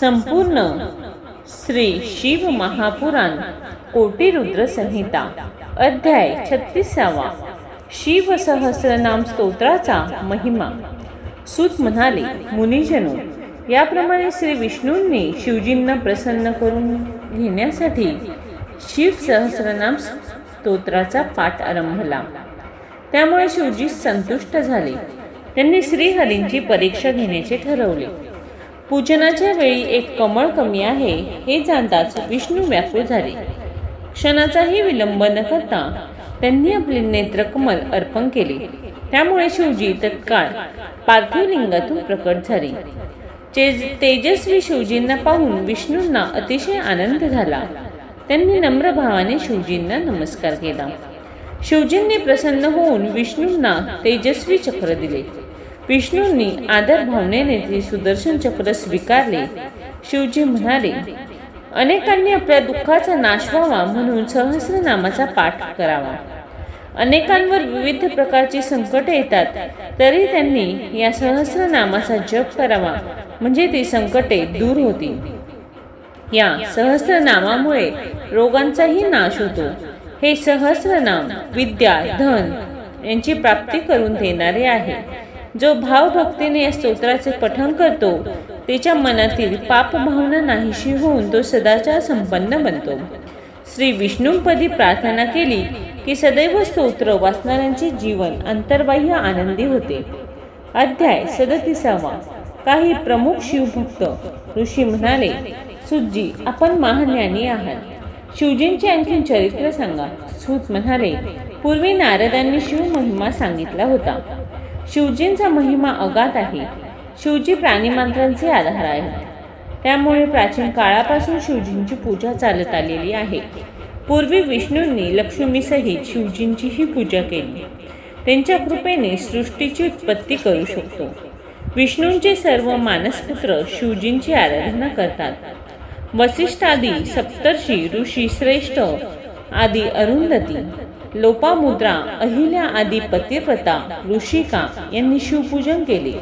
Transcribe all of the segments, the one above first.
संपूर्ण श्री शिव महापुराण कोटी रुद्र संहिता अध्याय छत्तीसावा. शिव सहस्रनाम स्तोत्राचा महिमा. सूत म्हणाले मुनिजनो याप्रमाणे श्री विष्णूंनी शिवजींना प्रसन्न करून घेण्यासाठी शिव सहस्रनाम स्तोत्राचा पाठ आरंभला. त्यामुळे शिवजी संतुष्ट झाले. त्यांनी श्रीहरींची परीक्षा घेण्याचे ठरवले. पूजनाच्या वेळी एक कमळ कमी आहे हे जाणताच विष्णू व्याकुळ झाले. क्षणाचाही विलंब न करता त्यांनी आपले नेत्रकमल अर्पण केले. त्यामुळे शिवजी तत्काळ पार्थिव लिंगातून प्रकट झाले. तेजस्वी शिवजींना पाहून विष्णूंना अतिशय आनंद झाला. त्यांनी नम्र भावाने शिवजींना नमस्कार केला. शिवजींनी प्रसन्न होऊन विष्णूंना तेजस्वी चक्र दिले. विष्णूंनी आदर भावनेने ते सुदर्शन चक्र स्वीकारले. शिवजी म्हणाले अनेकांनी आपल्या दुःखाचा नाश व्हावा म्हणून सहस्रनामाचा पाठ करावा. अनेकांवर विविध प्रकारची संकटे येतात तरी त्यांनी या सहस्रनामाचा जप करावा म्हणजे ती संकटे दूर होतील. या सहस्रनामामुळे रोगांचाही नाश होतो. हे सहस्रनाम विद्या धन यांची प्राप्ती करून देणारे आहे. जो भावभक्तीने या स्तोत्राचे पठण करतो त्याच्या मनातील पापभावना नाहीशी होऊन तो सदाचार संपन्न बनतो. श्री विष्णूंपदी प्रार्थना केली की सदैव स्तोत्र वाचणाऱ्यांचे जीवन अंतर्बाह्य आनंदी होते. अध्याय सदतीसावा. काही प्रमुख शिवभक्त ऋषी म्हणाले सुजी आपण महाज्ञानी आहात. शिवजींचे आणखी चरित्र सांगा. सूत म्हणाले पूर्वी नारदांनी शिव महिमा सांगितला होता. शिवजींचा महिमा अगाध आहे. शिवजी प्राणीमात्रांचे आधार आहेत. त्यामुळे प्राचीन काळापासून शिवजींची पूजा चालत आलेली आहे. पूर्वी विष्णूंनी लक्ष्मीसहित शिवजींचीही पूजा केली. त्यांच्या कृपेने सृष्टीची उत्पत्ती करू शकतो. विष्णूंचे सर्व मानसपुत्र शिवजींची आराधना करतात. वसिष्ठादी सप्तर्षी ऋषी श्रेष्ठ आदी अरुंधती लोपामुद्रा अहिल्या आदी पतिव्रता ऋषिका यांनी शिवपूजन केले.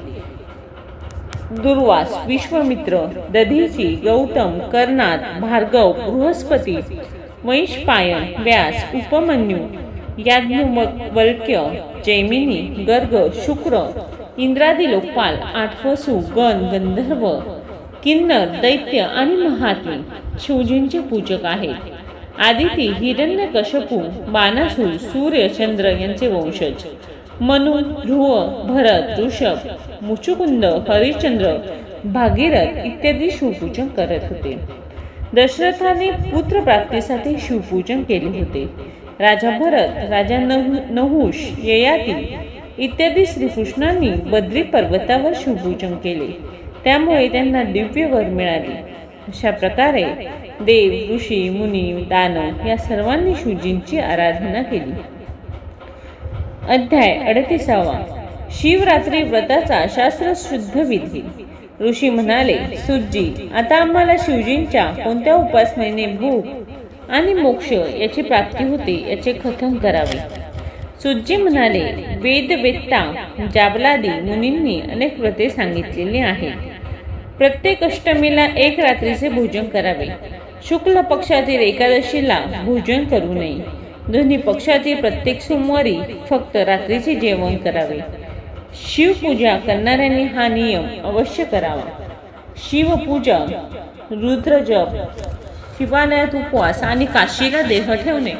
दुर्वास विश्वमित्र दधीची गौतम कर्नाद भार्गव बृहस्पती वैशपायन व्यास उपमन्यू याज्ञवल्क्य जैमिनी गर्ग शुक्र इंद्रादी लोकपाल आठवसू गण गंधर्व किन्नर दैत्य आणि महात्मे शिवजींचे पूजक आहेत. आदिती हिरण्यकशपू बाणासूर सूर्य चंद्र यांचे वंशज. मनु ध्रुव भरत ऋषभ मुचुकुंद हरिश्चंद्र भागीरथ इत्यादी शिवपूजन करत होते. दशरथाने पुत्र प्राप्तीसाठी शिवपूजन केले होते. राजा भरत राजा नहु नहुष ययाती इत्यादी श्रीकृष्णांनी बद्री पर्वतावर शिवपूजन केले. त्यामुळे त्यांना दिव्य वर मिळाले. अशा प्रकारे देव ऋषी मुनी दानव या सर्वांनी शिवजींची आराधना केली. अध्याय अडतीसावा. शिवरात्री व्रताचा शास्त्रशुद्ध विधी. ऋषी म्हणाले सुजी आता आम्हाला शिवजींच्या कोणत्या उपासनेने भूक आणि मोक्ष याची प्राप्ती होते याचे कथन करावे. सुज्जी म्हणाले वेद वेत्ता जाबलादी मुनींनी अनेक व्रते सांगितलेली आहेत. प्रत्येक अष्टमीला एक रात्रीचे भोजन करावे. शुक्ल पक्षातील एकादशीला भोजन करू नये. दोन्ही पक्षातील प्रत्येक सोमवारी फक्त रात्रीचे जेवण करावे. शिवपूजा करणाऱ्यांनी हा नियम अवश्य करावा. शिवपूजा रुद्रजप शिवालयात उपवास आणि काशीला देह ठेवणे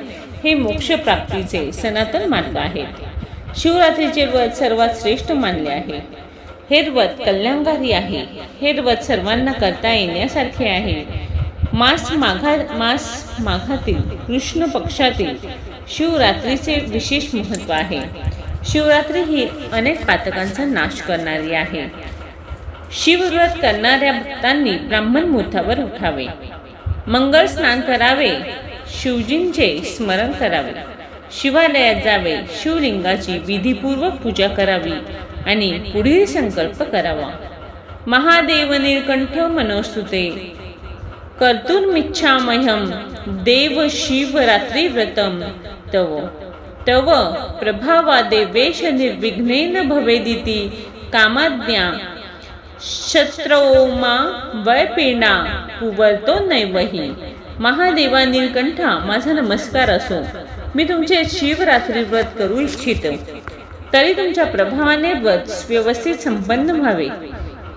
हे मोक्षप्राप्तीचे सनातन मार्ग आहेत. शिवरात्रीचे व्रत सर्वात श्रेष्ठ मानले आहे. हे व्रत कल्याणकारी आहे. हे व्रत सर्वांना करता येण्यासारखे आहे. मास माघा मास माघातील कृष्ण पक्षातील शिवरात्रीचे विशेष महत्त्व आहे. शिवरात्री ही अनेक पातकांचा नाश करणारी आहे. शिवव्रत करणाऱ्या भक्तांनी ब्राह्मण मुहूर्तावर उठावे. मंगळ स्नान करावे. शिवजींचे स्मरण करावे. शिवालयात जावे. शिवलिंगाची विधीपूर्वक पूजा करावी आणि पुढील संकल्प करावा. महादेव निळकंठ मनोस्तुते. कर्तुर्मिच्छामह्यम देव शिवरात्री व्रतम तव तव प्रभावादे वेश निर्विघ्नेन भवेदिति कामाज्ञा शत्रोमा वयपीडा पुवरतो नैवही महादेवा नीलकंठा माझा नमस्कार असो। मी तुमचे शिवरात्री व्रत करू इच्छितो। तरी तुमच्या प्रभावाने व्रत व्यवस्थित संपन्न व्हावे।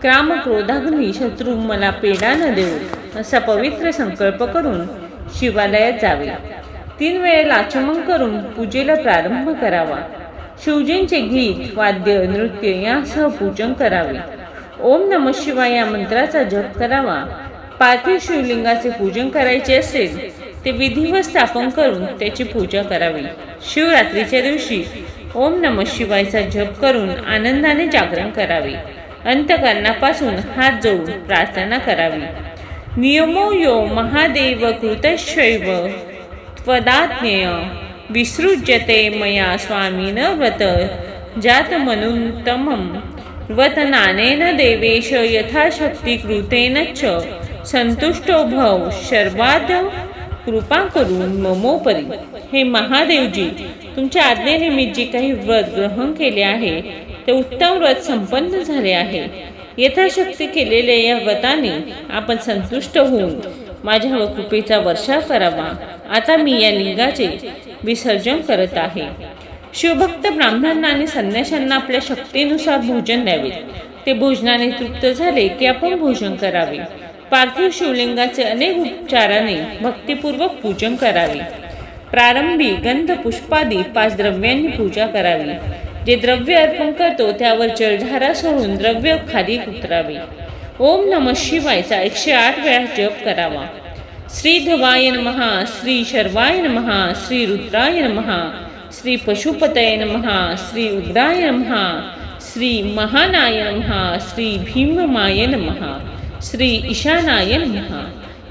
क्राम क्रोधाग्नी शत्रू मला पेडा न देऊ। असा पवित्र संकल्प करून शिवालयात जावे. तीन वेळेला आचमन करून पूजेला प्रारंभ करावा. शिवजींचे गीत वाद्य नृत्य यासह पूजन करावे. ओम नम शिवाय या मंत्राचा जप करावा. पार्थिव शिवलिंगाचे पूजन करायचे असेल ते विधिवत स्थापन करून त्याची पूजा करावी. शिवरात्रीच्या दिवशी ओम नम शिवायचा जप करून आनंदाने जागरण करावे. अंतकरणापासून हात जोडून प्रार्थना करावी. नियमो यो महादेव कृतशैव त्वदाज्ञेय विसृज्यते मया स्वामीन व्रत जातमनुत्तमं वतनानेन देवेश यथाशक्तिकृतेन च। संतुष्टो भव शर्वाद कृपा करून ममोपरी। हे महादेवजी तुमच्या आज्ञेने मी जे काही व्रत ग्रहण केले आहे ते उत्तम व्रत संपन्न झाले आहे. यथाशक्ती केलेल्या या व्रताने आपण संतुष्ट होऊन माझ्यावर कृपेचा वर्षा करावा. आता मी या लिंगाचे विसर्जन करत आहे. शिवभक्त ब्राह्मणांना आणि संन्याशांना आपल्या शक्तीनुसार भोजन द्यावे. ते भोजनाने तृप्त झाले की आपण भोजन करावे. पार्थिव शिवलिंगाचे अनेक उपचाराने भक्तिपूर्वक पूजन करावे. प्रारंभी गंध पुष्पादी पाच द्रव्यांनी पूजा करावी. जे द्रव्य अर्पण करतो त्यावर जलधारा सोडून द्रव्य खाली उतरावे. ओम नम शिवायचा एकशे आठ वेळा जप करावा. श्री धवाय महा श्री शर्वाय महा श्री रुद्राय महा श्री पशुपतय महा श्री उग्राय महा श्री महानाय महा श्री भीममाय महा श्री ईशानाय महा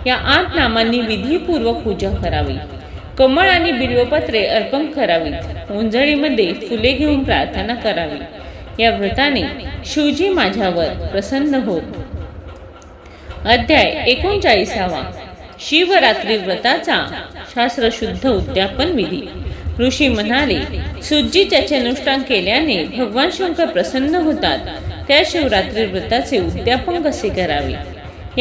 या आठ नामांनी विधीपूर्वक पूजा करावी. कमळ आणि बिल्वपत्रे अर्पण करावीत. उंजळीमध्ये फुले घेऊन प्रार्थना करावी. या व्रताने शिवजी माझ्यावर प्रसन्न होत अध्याय एकोणचाळीसावा. शिवरात्री व्रताचा शास्त्रशुद्ध उद्यापन विधी. ऋषी म्हणाले सुज्जीच्याचे अनुष्ठान केल्याने भगवान शंकर प्रसन्न होतात. त्या शिवरात्री व्रताचे उद्यापन कसे करावे?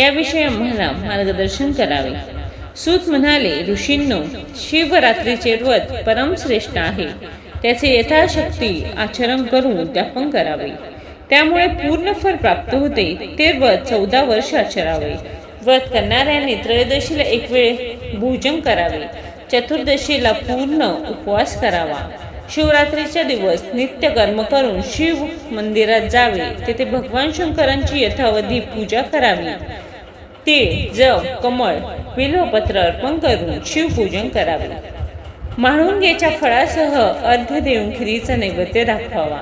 याविषयी आम्हाला मार्गदर्शन करावे. सूत म्हणाले ऋषींनो शिवरात्रीचे व्रत परमश्रेष्ठ आहे. त्याचे यथाशक्ती आचरण करून उद्यापन करावे. त्यामुळे पूर्ण फळ प्राप्त होते ते व्रत चौदा वर्ष आचरावे व्रत करणाऱ्याने त्रयोदशीला एक वेळ भोजन करावे. चतुर्दशीला पूर्ण उपवास करावा. शिवरात्रीचा दिवस नित्य कर्म करून शिव मंदिरात जावे. तेथे भगवान शंकरांची यथावधी पूजा करावी. ते जव कमळ बिल्वपत्र अर्पण करून शिवपूजन करावे. म्हाळुंगेच्या फळासह अर्ध देऊन खिरीचा नैवेद्य दाखवावा.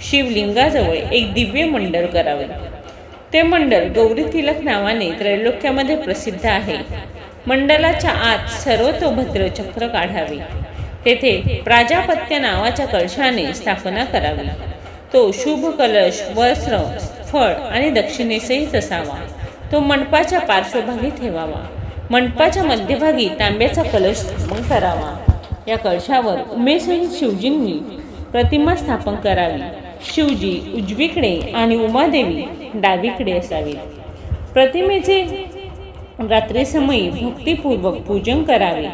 शिवलिंगाजवळ एक दिव्य मंडळ करावे. ते मंडळ गौरी तिलक नावाने त्रैलोक्यामध्ये प्रसिद्ध आहे. मंडलाच्या आत सर्वतोभद्र चक्र काढावे. तेथे प्राजापत्य नावाच्या कळशाने स्थापना करावी. तो शुभ कलश वस्त्र फळ आणि दक्षिणेसहित असावा. तो मंडपाच्या पार्श्वभागी ठेवावा. मंडपाच्या मध्यभागी तांब्याचा कलश स्थापन करावा. या कलशावर उमेसहित शिवजींनी प्रतिमा स्थापन करावी. शिवजी उजवीकडे आणि उमादेवी डावीकडे असावी. प्रतिमेचे रात्रीसमयी भक्तिपूर्वक पूजन करावे.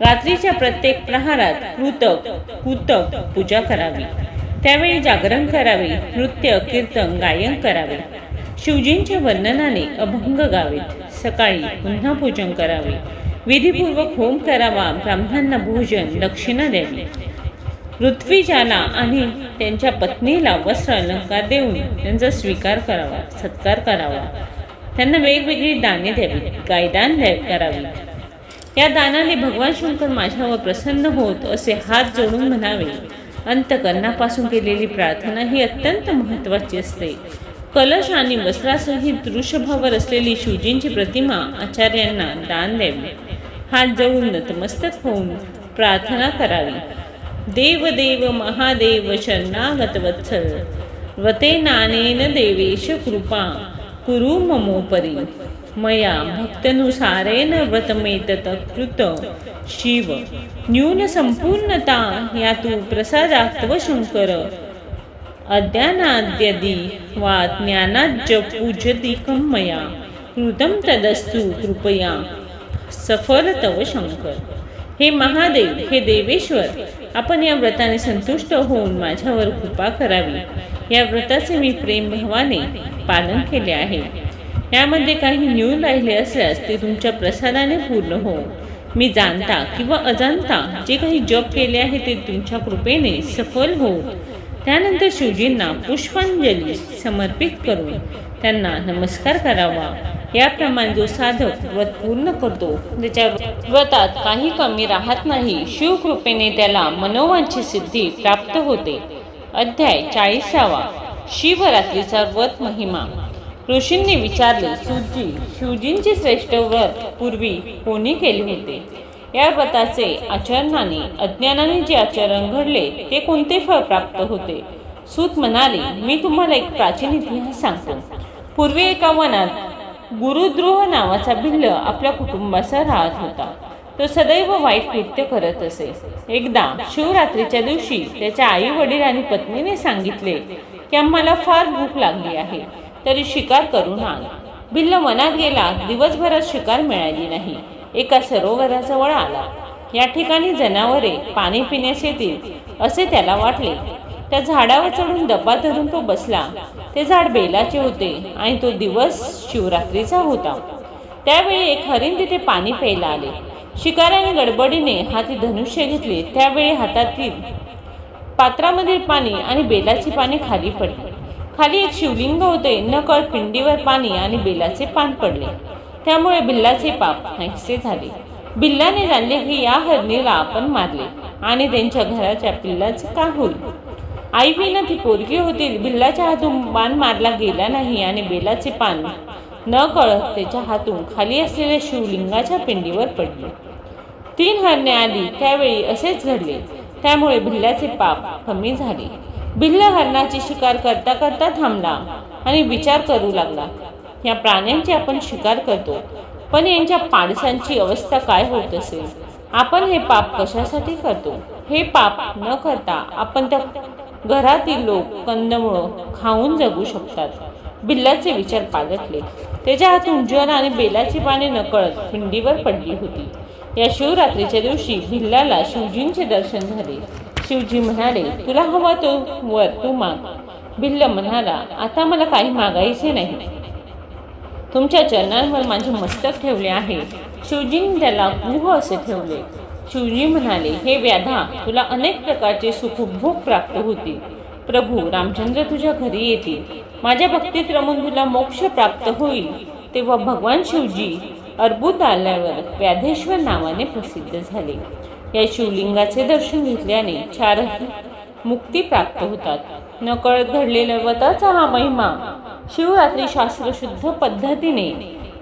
रात्रीच्या प्रत्येक प्रहारात कृतक कुतक पूजा करावी. त्यावेळी जागरण करावे नृत्य कीर्तन गायन करावे. शिवजींच्या वर्णनाने अभंग गावेत. सकाळी पुन्हा पूजन करावे. विधीपूर्वक होम करावा ब्राह्मणांना भोजन दक्षिणा द्यावी. ऋत्विजाला आणि त्यांच्या पत्नीला वस्त्र अलंकार देऊन त्यांचा स्वीकार करावा सत्कार करावा. त्यांना वेगवेगळी दाने द्यावी गायदान द्या करावी. या दानाने भगवान शंकर माझ्यावर प्रसन्न होत असे हात जोडून म्हणावे अंतकरणापासून केलेली प्रार्थना ही अत्यंत महत्त्वाची असते. कलश आणि वस्त्रासहित वृषभावर असलेली शिवजींची प्रतिमा आचार्यांना दान द्यावी. हात जवळून नतमस्तक होऊन प्रार्थना करावी. देव देव महादेव शरणागत वत्सल. वते नानेन देवेश कृपा. कुरु ममोपरी. मया भक्तनुसारेन व्रतमेतत कृत. शिव न्यून संपूर्णता या तू प्रसादात्व शंकर. अज्ञानाद्यदी वा ज्ञानाज्ज पूजती मया। हृदम तदस्तु कृपया। सफल तव शंकर। हे महादेव हे देवेश्वर आपण या व्रताने संतुष्ट होऊन माझ्यावर कृपा करावी. या व्रताचे मी प्रेमभावाने पालन केले आहे. यामध्ये काही न्यून राहिले असल्यास ते तुमच्या प्रसादाने पूर्ण हो. मी जाणता किंवा अजाणता जे काही जप केले आहे ते तुमच्या कृपेने सफल होऊ त्यानंतर शिवजींना पुष्पांजली समर्पित करून त्यांना नमस्कार करावा. याप्रमाणे जो साधक व्रत पूर्ण करतो त्याच्या व्रतात काही कमी राहत नाही शिवकृपेने त्याला मनोवांची सिद्धी प्राप्त होते. अध्याय चाळीसावा. शिवरात्रीचा व्रत महिमा. ऋषींनी विचारले शिवजी शिवजींचे श्रेष्ठ व्रत पूर्वी कोणी केले होते? या व्रताचे आचरणाने अज्ञानाने जे आचरण घडले ते कोणते फळ प्राप्त होते? सूत म्हणाले मी तुम्हाला एक प्राचीन इतिहास सांगतो. पूर्वी एका वनात गुरुद्रोह नावाचा भिल्ल आपल्या कुटुंबासह राहत होता. तो सदैव वाईट कृत्य करत असे. एकदा शिवरात्रीच्या दिवशी त्याच्या आई वडील आणि पत्नीने सांगितले की आम्हाला फार भूक लागली आहे. तरी शिकार करून आण. भिल्ल वनात गेला दिवसभरात शिकार मिळाली नाही. एका सरोवराजवळ आला. या ठिकाणी जनावरे पाणी पिण्यास येतील असे त्याला वाटले. त्या झाडावर चढून डब्बा धरून तो बसला. ते झाड बेलाचे होते आणि तो दिवस शिवरात्रीचा होता. त्यावेळी एक हरिण तिथे पाणी प्यायला आले. शिकाऱ्याने गडबडीने हाती धनुष्य घेतले. त्यावेळी हातातील पात्रामधील पाणी आणि बेलाची पाने खाली पडली. खाली एक शिवलिंग होते. नकळ पिंडीवर पाणी आणि बेलाचे पान पडले. त्यामुळे बिल्लाचे पाप नाहीसे झाले. बिल्लाने जाणले की या हरणीला आपण मारले आणि त्यांच्या घराच्या पिल्लाचं का होईल? आई विना ती पोरगी होती बिल्लाच्या हातून बाण मारला गेला नाही आणि बेलाचे पान न कळत त्याच्या हातून खाली असलेल्या शिवलिंगाच्या पिंडीवर पडले. तीन हरणे आली. त्यावेळी असेच घडले. त्यामुळे भिल्लाचे पाप कमी झाले. भिल्ल हरणाची शिकार करता करता थांबला आणि विचार करू लागला. या प्राण्यांची आपण शिकार करतो. पण यांच्या पाणसांची अवस्था काय होत असेल? आपण हे पाप कशासाठी करतो? हे पाप न करता आपण त्या घरातील लोक कंदमुळं खाऊन जगू शकतात. बिल्लाचे विचार पालटले. त्याच्या हातून जल आणि बेलाची पाने नकळत पिंडीवर पडली होती. या शिवरात्रीच्या दिवशी भिल्लाला शिवजींचे दर्शन झाले. शिवजी म्हणाले तुला हवा तो वर तू माग. भिल्ल म्हणाला आता मला काही मागायचे नाही. तुमच्या चरणांवर माझे मस्तक ठेवले आहे. शिवजींनी त्याला गुह असे ठेवले. शिवजी म्हणाले हे व्याधा तुला अनेक प्रकारचे सुखभोग प्राप्त होतील. प्रभू रामचंद्र तुझ्या घरी येतील. माझ्या भक्तीत रमून तुला मोक्ष प्राप्त होईल. तेव्हा भगवान शिवजी अर्बुद आल्यावर व्याधेश्वर नावाने प्रसिद्ध झाले. या शिवलिंगाचे दर्शन घेतल्याने चारही मुक्ती प्राप्त होतात. नकळत घडलेल्या व्रताचा हा महिमा शिवरात्री शास्त्रशुद्ध पद्धतीने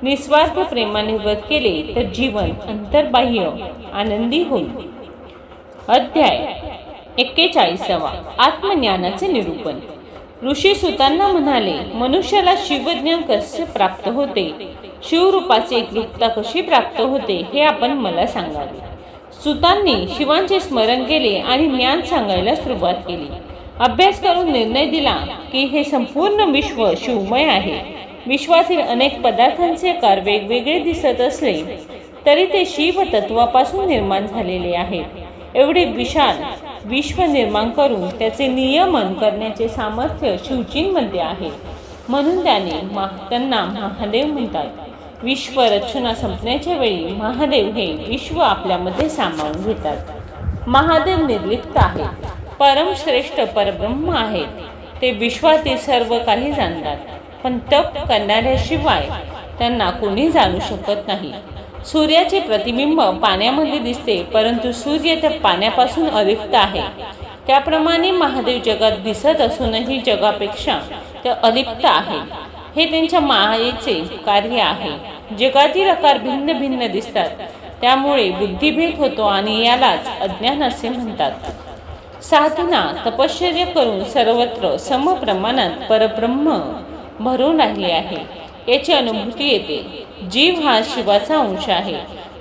निस्वार्थ प्रेमाने व्रत केले तर जीवन अंतर्बाह्य आनंदी होईल. अध्याय एक्केचाळीसावा. आत्मज्ञानाचे निरूपण. ऋषी सुतांना म्हणाले मनुष्याला शिवज्ञान कसे प्राप्त होते? शिवरूपाचे एकरूपता कशी प्राप्त होते हे आपण मला सांगावे. सुतांनी शिवांचे स्मरण केले आणि ज्ञान सांगायला सुरुवात केली. अभ्यास करून निर्णय दिला की हे संपूर्ण विश्व शिवमय आहे. विश्वातील अनेक पदार्थांचे आकार वेगवेगळे दिसत असले तरी ते शिव तत्वापासून निर्माण झालेले आहे एवढे विशाल विश्व निर्माण करून त्याचे नियमन करण्याचे सामर्थ्य शिवजींमध्ये आहे. म्हणून त्याने मा त्यांना महादेव म्हणतात. विश्व रचना संपण्याच्या वेळी महादेव हे विश्व आपल्यामध्ये सामावून घेतात. महादेव निर्लिप्त आहे परमश्रेष्ठ परब्रह्म आहेत. ते विश्वातील सर्व काही जाणतात. पण तप करणाऱ्याशिवाय त्यांना कोणी जाणू शकत नाही. सूर्याचे प्रतिबिंब पाण्यामध्ये दिसते परंतु सूर्य त्या पाण्यापासून अलिप्त आहे. त्याप्रमाणे महादेव जगात दिसत असूनही जगापेक्षा ते अलिप्त आहे. हे त्यांच्या मायेचे कार्य आहे. जगातील आकार भिन्न भिन्न दिसतात. त्यामुळे बुद्धिभेद होतो आणि यालाच अज्ञान असे म्हणतात. साधना तपश्चर्य करून सर्वत्र समप्रमाणात परब्रह्म भरून राहिले आहे. याची अनुभूती येते. जीव हा शिवाचा अंश आहे.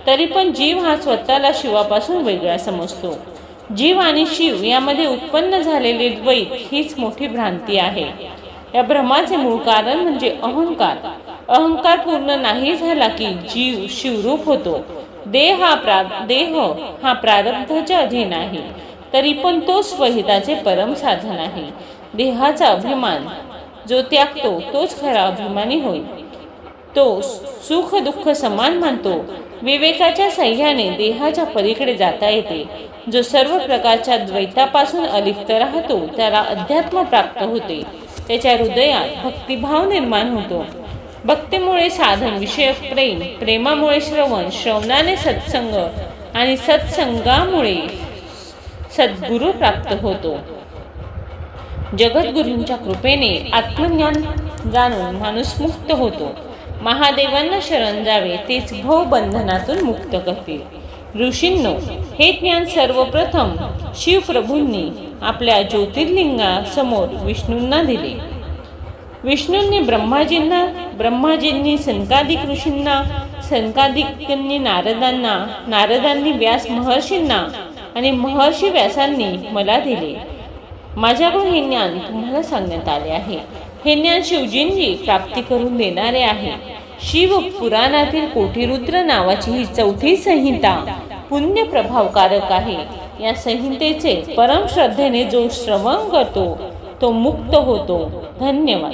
तरी पण जीव हा स्वतःला शिवापासून वेगळा समजतो. जीव आणि शिव यामध्ये उत्पन्न झालेले द्वैत हीच मोठी भ्रांती आहे. या भ्रमाचे मूळ कारण म्हणजे अहंकार. अहंकार पूर्ण नाही झाला की जीव शिवरूप होतो. देह हा प्रा देह हा प्रारब्धाच्या अधीन आहे. तरी पण तो स्वहिताचे परम साधन आहे. देहाचा अभिमान जो त्यागतो तोच खरा अभिमानी होईल तो सुख दुःख समान मानतो. विवेकाच्या सह्याने देहाच्या पलीकडे जाता येते. जो सर्व प्रकारच्या द्वैतापासून अलिप्त राहतो त्याला अध्यात्म प्राप्त होते. त्याच्या हृदयात भक्तिभाव निर्माण होतो. भक्तीमुळे साधन विषयक प्रेम प्रेमामुळे श्रवण श्रवणाने सत्संग आणि सत्संगामुळे सद्गुरू प्राप्त होतो. जगद्गुरूंच्या कृपेने आत्मज्ञान जाणून माणूस मुक्त होतो. महादेवांना शरण जावे तेच भव बंधनातून मुक्त करतील. ऋषींनो हे ज्ञान सर्वप्रथम शिवप्रभूंनी आपल्या ज्योतिर्लिंगासमोर विष्णूंना दिले. विष्णूंनी ब्रह्माजींना ब्रह्माजींनी सनकादिक ऋषींना सनकादिकांनी नारदांना नारदांनी व्यास महर्षींना आणि महर्षी व्यासांनी मला दिले. माझ्याकडून हे ज्ञान तुम्हाला सांगण्यात आले आहे. हे ज्ञान शिवजींनी प्राप्ती करून देणारे आहे. शिव पुराणातील कोटीरुद्र नावाची ही चौथी संहिता पुण्य प्रभावकारक आहे. या संहितेचे परमश्रद्धेने जो श्रवण करतो तो मुक्त होतो. धन्यवाद.